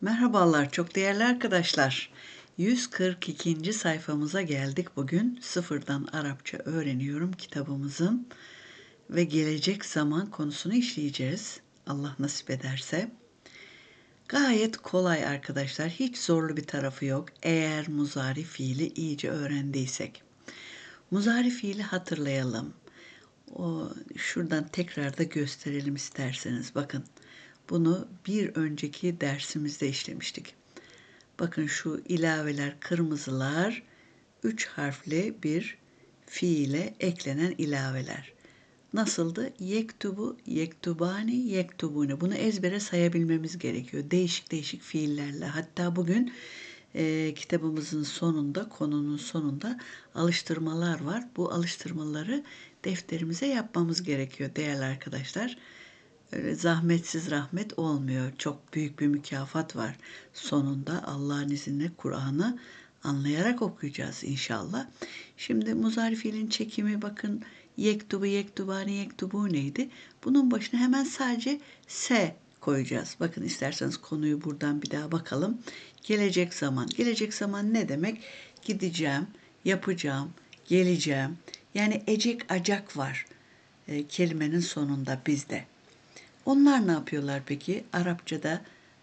Merhabalar çok değerli arkadaşlar. 142. sayfamıza geldik bugün. Sıfırdan Arapça öğreniyorum kitabımızın ve gelecek zaman konusunu işleyeceğiz. Allah nasip ederse. Gayet kolay arkadaşlar. Hiç zorlu bir tarafı yok. Eğer muzari fiili iyice öğrendiysek. Muzari fiili hatırlayalım. O şuradan tekrar da gösterelim isterseniz. Bakın. Bunu bir önceki dersimizde işlemiştik. Bakın şu ilaveler kırmızılar üç harfli bir fiile eklenen ilaveler. Nasıldı? Yektubu, yektubani, yektubune. Bunu ezbere sayabilmemiz gerekiyor. Değişik değişik fiillerle. Hatta bugün e, kitabımızın sonunda, konunun sonunda alıştırmalar var. Bu alıştırmaları defterimize yapmamız gerekiyor değerli arkadaşlar. Öyle zahmetsiz rahmet olmuyor. Çok büyük bir mükafat var. Sonunda Allah'ın izniyle Kur'an'ı anlayarak okuyacağız inşallah. Şimdi muzari fiilin çekimi bakın yektubu yektubani yektubu neydi? Bunun başına hemen sadece se koyacağız. Bakın isterseniz konuyu buradan bir daha bakalım. Gelecek zaman. Gelecek zaman ne demek? Gideceğim, yapacağım, geleceğim. Yani ecek acak var e, kelimenin sonunda bizde. Onlar ne yapıyorlar peki? Arapçada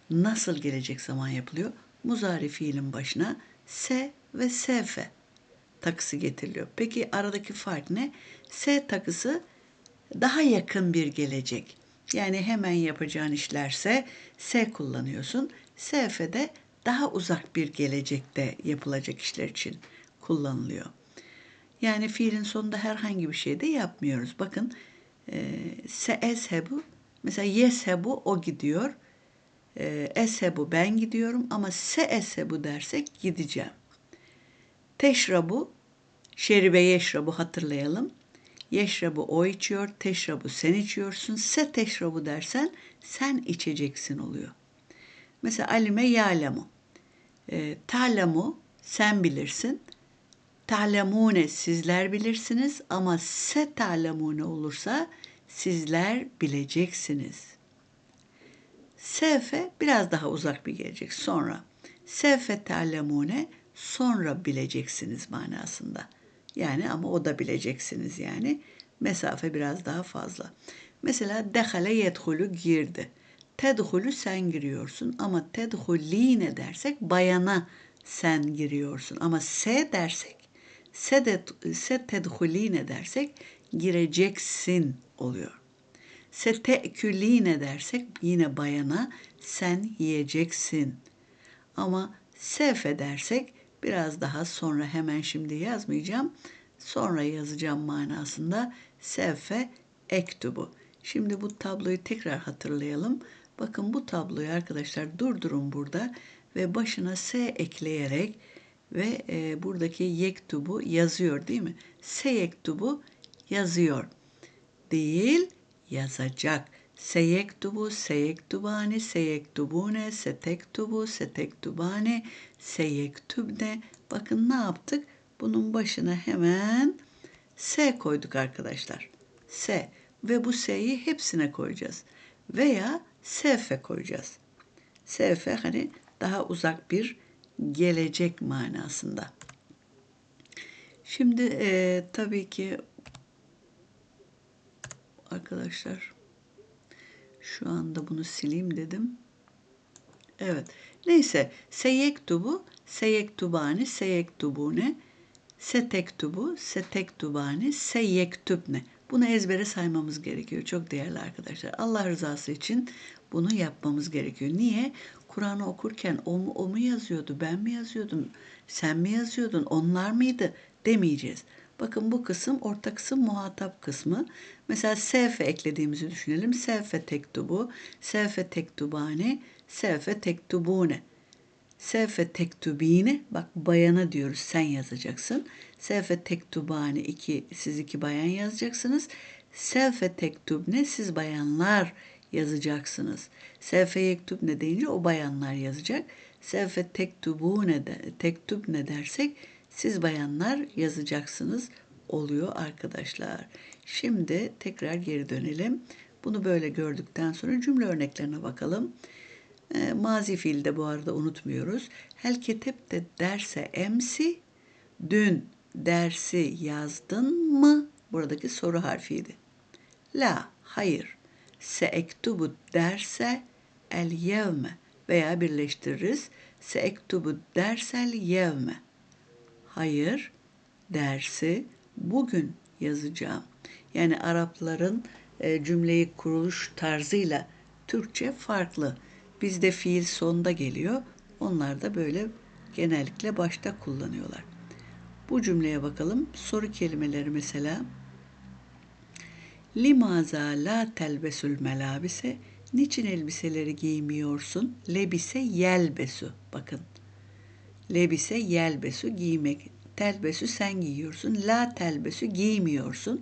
nasıl gelecek zaman yapılıyor? Muzari fiilin başına se ve sefe takısı getiriliyor. Peki aradaki fark ne? Se takısı daha yakın bir gelecek. Yani hemen yapacağın işlerse se kullanıyorsun. Sefe de daha uzak bir gelecekte yapılacak işler için kullanılıyor. Yani fiilin sonunda herhangi bir şey de yapmıyoruz. Bakın e, se eshebu mesela yeshebu o gidiyor. E, eshebu ben gidiyorum ama se eshebu dersek gideceğim. Teşrabu şeribe yeşrabu hatırlayalım. Yeşrabu o içiyor, teşrabu sen içiyorsun. Se teşrabu dersen sen içeceksin oluyor. Mesela alime yalemu. E, talamu sen bilirsin. Ta'lemune sizler bilirsiniz ama se ta'lemune olursa sizler bileceksiniz. Sefe biraz daha uzak bir gelecek sonra. Sefe ta'lemune sonra bileceksiniz manasında. Yani ama o da bileceksiniz yani. Mesafe biraz daha fazla. Mesela dehale yedhulu girdi. Tedhulu sen giriyorsun ama tedhuline dersek bayana sen giriyorsun. Ama se dersek se, de, se tedhuline dersek gireceksin oluyor. Se te'küline dersek yine bayana sen yiyeceksin. Ama sefe dersek biraz daha sonra hemen şimdi yazmayacağım. Sonra yazacağım manasında sefe ektubu. Şimdi bu tabloyu tekrar hatırlayalım. Bakın bu tabloyu arkadaşlar durdurun burada ve başına S ekleyerek ve e, buradaki yektubu yazıyor değil mi? Se yektubu yazıyor. Değil yazacak. Seyektubu, seyektubani, seyektubune, setektubu, setektubane, seyektubne. Bakın ne yaptık? Bunun başına hemen S koyduk arkadaşlar. S ve bu S'yi hepsine koyacağız. Veya SF koyacağız. SF hani daha uzak bir gelecek manasında. Şimdi e, tabii ki arkadaşlar şu anda bunu sileyim dedim. Evet. Neyse. Seyektubu, seyektubani, seyektubune, setektubu, setektubani, seyektubne. Bunu ezbere saymamız gerekiyor. Çok değerli arkadaşlar. Allah rızası için bunu yapmamız gerekiyor. Niye? Kur'an'ı okurken o mu, o mu yazıyordu, ben mi yazıyordum, sen mi yazıyordun, onlar mıydı demeyeceğiz. Bakın bu kısım orta kısım muhatap kısmı. Mesela sevfe eklediğimizi düşünelim. Sevfe tektubu, sevfe tektubane, sevfe tektubune. Sevfe tektubine, bak bayana diyoruz sen yazacaksın. Sevfe tektubane, iki, siz iki bayan yazacaksınız. Sevfe tektubne, siz bayanlar yazacaksınız. Sevfe yektubne deyince o bayanlar yazacak. Sevfe tektubune de, tektubne dersek Siz bayanlar yazacaksınız oluyor arkadaşlar. Şimdi tekrar geri dönelim. Bunu böyle gördükten sonra cümle örneklerine bakalım. E, mazi fiilde bu arada unutmuyoruz. Hel ketep de derse emsi dün dersi yazdın mı? Buradaki soru harfiydi. La, hayır. Se ektubu derse el yevme veya birleştiririz. Se ektubu dersel yevme. Hayır, dersi bugün yazacağım. Yani Arapların e, cümleyi kuruluş tarzıyla Türkçe farklı. Bizde fiil sonda geliyor. Onlar da böyle genellikle başta kullanıyorlar. Bu cümleye bakalım. Soru kelimeleri mesela. Limaza la telbesul melabise? Niçin elbiseleri giymiyorsun? Lebise yelbesu. Bakın. Lebise yelbesu giymek. Telbesu sen giyiyorsun. La telbesu giymiyorsun.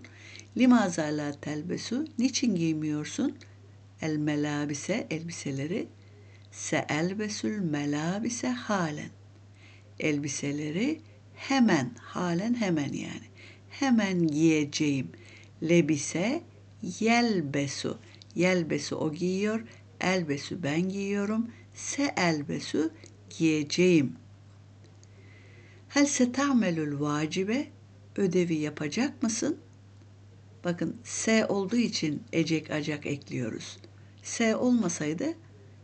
Limaza la telbesu? Niçin giymiyorsun? El melabise elbiseleri. Se elbesul melabise halen. Elbiseleri hemen, halen hemen yani. Hemen giyeceğim. Lebise yelbesu. Yelbesu o giyiyor. Elbesu ben giyiyorum. Se elbesu giyeceğim. Hel se ta'melul vacibe ödevi yapacak mısın? Bakın S olduğu için ecek acak ekliyoruz. S olmasaydı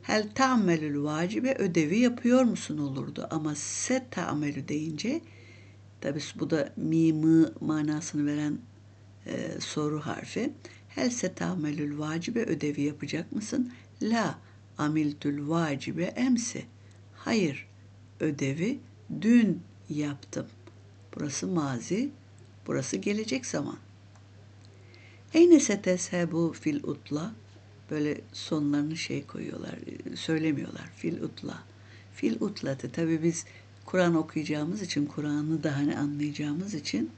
hel ta'melül vacibe ödevi yapıyor musun olurdu. Ama se ta'melü deyince tabi bu da mi manasını veren e, soru harfi. Hel se ta'melül vacibe ödevi yapacak mısın? La amiltül vacibe emsi. Hayır ödevi dün yaptım. Burası mazi, burası gelecek zaman. Eyne seteshebu fil utla? Böyle sonlarını şey koyuyorlar, söylemiyorlar. Fil utla. Fil utlatı. Tabi biz Kur'an okuyacağımız için, Kur'an'ı da hani anlayacağımız için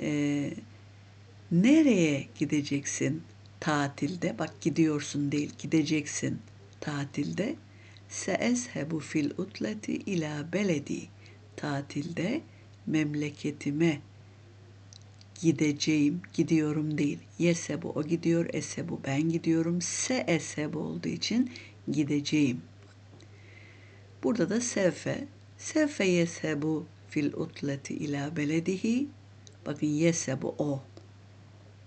e, nereye gideceksin tatilde? Bak gidiyorsun değil, gideceksin tatilde. Seezhebu fil utleti ila beledi. Tatilde memleketime gideceğim, gidiyorum değil. Yesebu o gidiyor, esebu ben gidiyorum. Se esebu olduğu için gideceğim. Burada da sevfe. Sevfe yesebu fil utleti ila beledihi. Bakın yesebu o.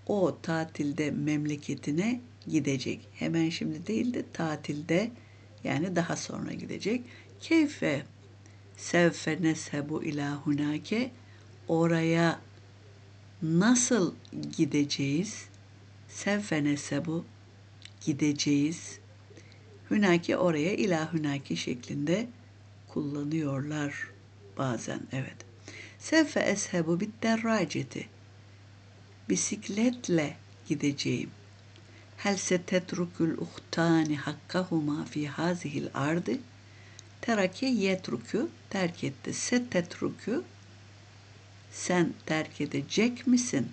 O tatilde memleketine gidecek. Hemen şimdi değil de tatilde yani daha sonra gidecek. Keyfe sevfe nesebu ila hunake oraya nasıl gideceğiz? Sevfe nesebu gideceğiz. Hünaki oraya ila hünaki şeklinde kullanıyorlar bazen evet. Sevfe eshebu bit derraceti. Bisikletle gideceğim. Hel setetrukul uhtani hakkahuma fi hazihil ardı. Terake yetruku terk etti. Setetruku sen terk edecek misin?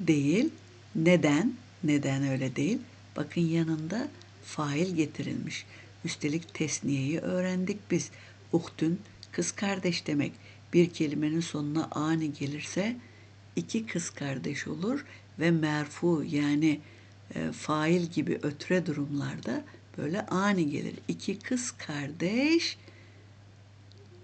Değil. Neden? Neden öyle değil? Bakın yanında fail getirilmiş. Üstelik tesniyeyi öğrendik biz. Uhtün kız kardeş demek. Bir kelimenin sonuna ani gelirse iki kız kardeş olur ve merfu yani e, fail gibi ötre durumlarda böyle ani gelir. İki kız kardeş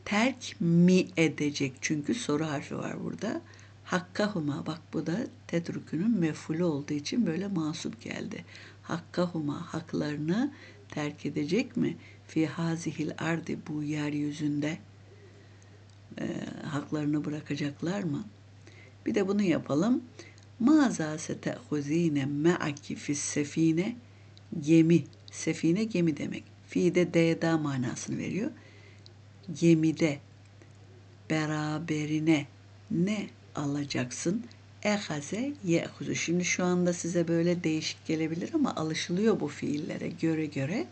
terk mi edecek? Çünkü soru harfi var burada. Hakkahuma bak bu da tedrükünün mefulü olduğu için böyle masup geldi. Hakkahuma haklarını terk edecek mi? Fi hazihil ardi bu yeryüzünde e, haklarını bırakacaklar mı? Bir de bunu yapalım. Maza sete'huzine me'aki fis sefine gemi. Sefine gemi demek. Fi de d'da manasını veriyor gemide beraberine ne alacaksın? Ehaze yehuzu. Şimdi şu anda size böyle değişik gelebilir ama alışılıyor bu fiillere göre göre.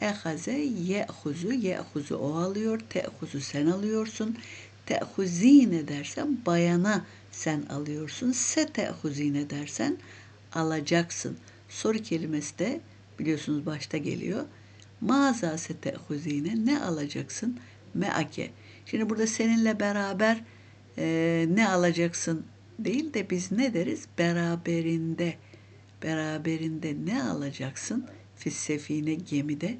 Ehaze yehuzu. Yehuzu o alıyor. Tehuzu sen alıyorsun. Tehuzine dersen bayana sen alıyorsun. Se tehuzine dersen alacaksın. Soru kelimesi de biliyorsunuz başta geliyor. Maza se tehuzine ne alacaksın? meake. Şimdi burada seninle beraber e, ne alacaksın değil de biz ne deriz? Beraberinde. Beraberinde ne alacaksın? Fissefine gemide.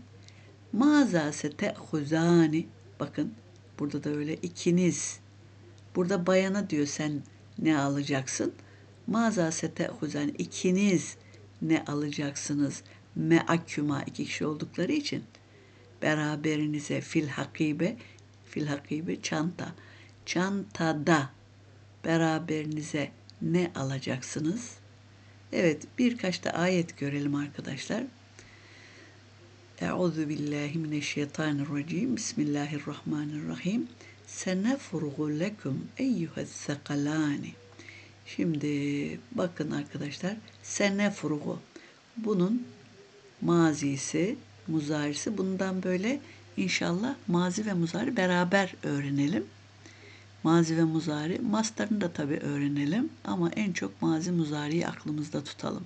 Maza sete'huzani. Bakın burada da öyle ikiniz. Burada bayana diyor sen ne alacaksın? Maza sete'huzani. ikiniz ne alacaksınız? Me'aküma iki kişi oldukları için beraberinize fil hakibe fil hakibe çanta çantada beraberinize ne alacaksınız? Evet birkaç da ayet görelim arkadaşlar. Euzu billahi mineşşeytanirracim. Bismillahirrahmanirrahim. Senefrugu lekum eyyühessekalani. Şimdi bakın arkadaşlar. Senefrugu. Bunun mazisi, muzarisi. Bundan böyle inşallah mazi ve muzari beraber öğrenelim. Mazi ve muzari. Mastarını da tabii öğrenelim. Ama en çok mazi muzariyi aklımızda tutalım.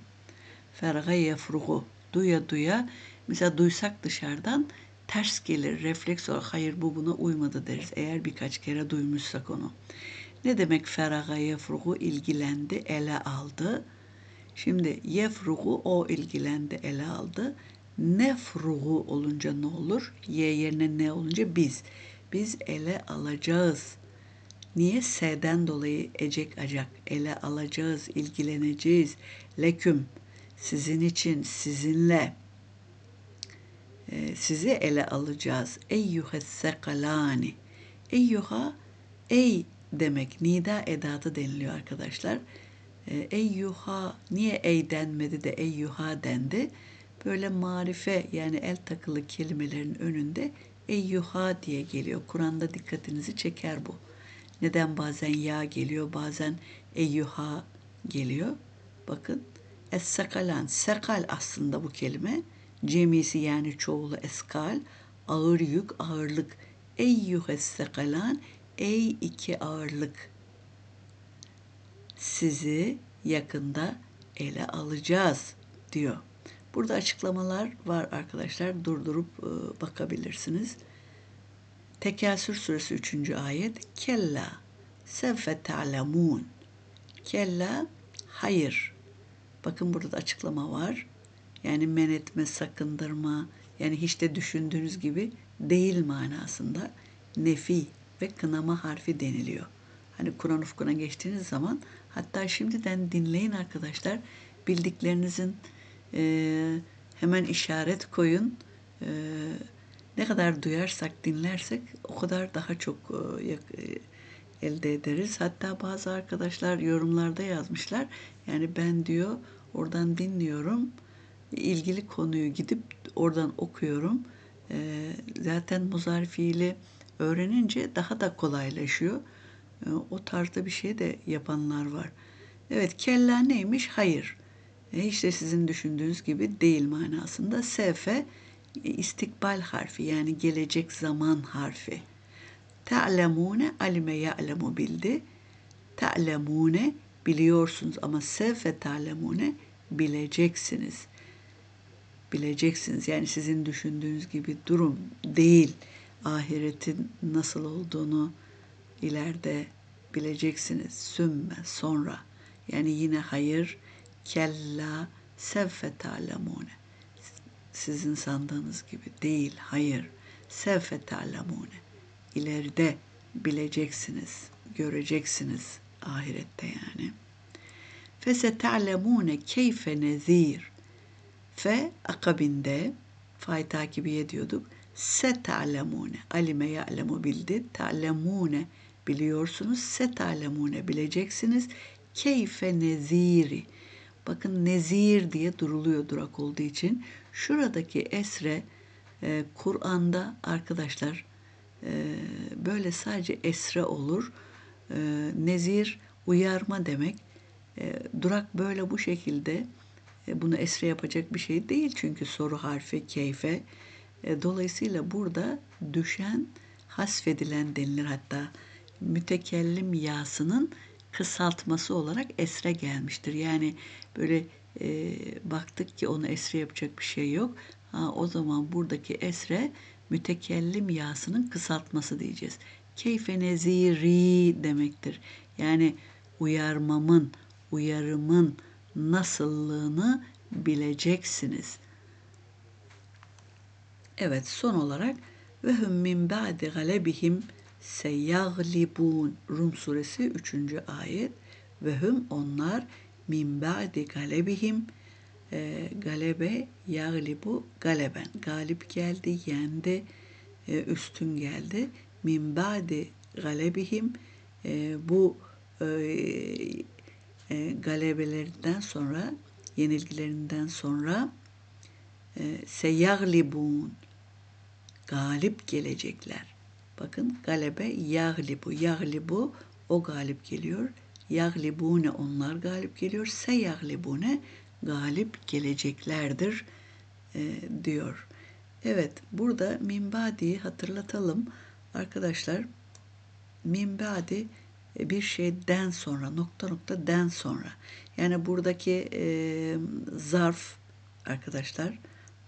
Ferga yefrugu. Duya duya. Mesela duysak dışarıdan ters gelir. Refleks olarak hayır bu buna uymadı deriz. Eğer birkaç kere duymuşsak onu. Ne demek feraga yefrugu? ilgilendi, ele aldı. Şimdi yefrugu o ilgilendi, ele aldı. Nefrugu olunca ne olur? Y yerine ne olunca biz. Biz ele alacağız. Niye? S'den dolayı ecek acak. Ele alacağız, ilgileneceğiz. Leküm, sizin için, sizinle. Ee, sizi ele alacağız. Eyyuhes sekalani. Eyyuha, ey demek. Nida edatı deniliyor arkadaşlar. Ee, eyyuha, niye ey denmedi de eyyuha dendi? Böyle marife yani el takılı kelimelerin önünde eyyuha diye geliyor. Kur'an'da dikkatinizi çeker bu. Neden bazen ya geliyor, bazen eyyuha geliyor. Bakın es-sakalan, sekal aslında bu kelime. Cemisi yani çoğulu eskal, ağır yük, ağırlık. Eyyuhes sekalan, ey iki ağırlık. Sizi yakında ele alacağız diyor. Burada açıklamalar var arkadaşlar. Durdurup e, bakabilirsiniz. Tekasür suresi 3. ayet. Kella sevfe ta'lemun. Kella hayır. Bakın burada da açıklama var. Yani men etme, sakındırma, yani hiç de düşündüğünüz gibi değil manasında nefi ve kınama harfi deniliyor. Hani Kur'an ufkuna geçtiğiniz zaman hatta şimdiden dinleyin arkadaşlar. Bildiklerinizin e, hemen işaret koyun. E, ne kadar duyarsak, dinlersek o kadar daha çok e, e, elde ederiz. Hatta bazı arkadaşlar yorumlarda yazmışlar. Yani ben diyor oradan dinliyorum. ilgili konuyu gidip oradan okuyorum. E, zaten muzari fiili öğrenince daha da kolaylaşıyor. E, o tarzda bir şey de yapanlar var. Evet kella neymiş? Hayır. E, de sizin düşündüğünüz gibi değil manasında. Sefe istikbal harfi yani gelecek zaman harfi. Ta'lemune alime ya'lemu bildi. Ta'lemune biliyorsunuz ama sefe ta'lemune bileceksiniz. Bileceksiniz. Yani sizin düşündüğünüz gibi durum değil. Ahiretin nasıl olduğunu ileride bileceksiniz. Sümme sonra. Yani yine hayır. Kella sevfe ta'lemune sizin sandığınız gibi değil, hayır. Sevfe ta'lemune. İleride bileceksiniz, göreceksiniz ahirette yani. Fese ta'lemune keyfe nezir. Fe akabinde fay takibi ediyorduk. Se ta'lemune. Alime ya'lemu bildi. Ta'lemune biliyorsunuz. Se ta'lemune bileceksiniz. Keyfe neziri. Bakın nezir diye duruluyor durak olduğu için. Şuradaki esre e, Kur'an'da arkadaşlar e, böyle sadece esre olur. E, nezir uyarma demek. E, durak böyle bu şekilde e, bunu esre yapacak bir şey değil çünkü soru harfi keyfe. E, dolayısıyla burada düşen hasfedilen denilir hatta mütekellim yasının kısaltması olarak esre gelmiştir. Yani böyle e, baktık ki onu esre yapacak bir şey yok. Ha, o zaman buradaki esre mütekellim yasının kısaltması diyeceğiz. keyfe neziri demektir. Yani uyarmamın, uyarımın nasıllığını bileceksiniz. Evet son olarak ve hum min ba'di galebihim seyaglibun Rum suresi 3. ayet ve hum onlar min ba'di galebihim e, galebe yaglibu galeben galip geldi yendi e, üstün geldi min ba'di galebihim e, bu e, e, galebelerinden sonra yenilgilerinden sonra e, seyaglibun galip gelecekler. Bakın galebe yaglibu. Yaglibu o galip geliyor. Yaglibune onlar galip geliyor. Se yaglibune galip geleceklerdir e, diyor. Evet burada minbadi hatırlatalım. Arkadaşlar minbadi e, bir şeyden sonra nokta nokta den sonra. Yani buradaki e, zarf arkadaşlar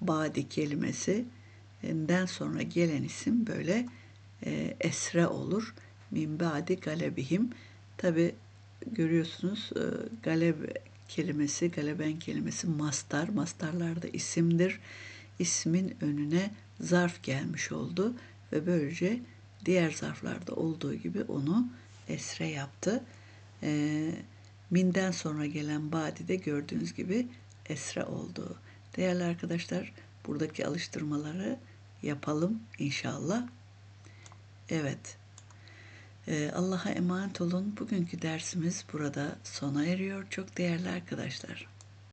badi kelimesi den sonra gelen isim böyle e, esre olur. Min ba'di galebihim. Tabi görüyorsunuz e, galeb kelimesi, galeben kelimesi mastar. Mastarlar da isimdir. İsmin önüne zarf gelmiş oldu ve böylece diğer zarflarda olduğu gibi onu esre yaptı. E, minden sonra gelen badi de gördüğünüz gibi esre oldu. Değerli arkadaşlar buradaki alıştırmaları yapalım inşallah. Evet. Ee, Allah'a emanet olun. Bugünkü dersimiz burada sona eriyor. Çok değerli arkadaşlar.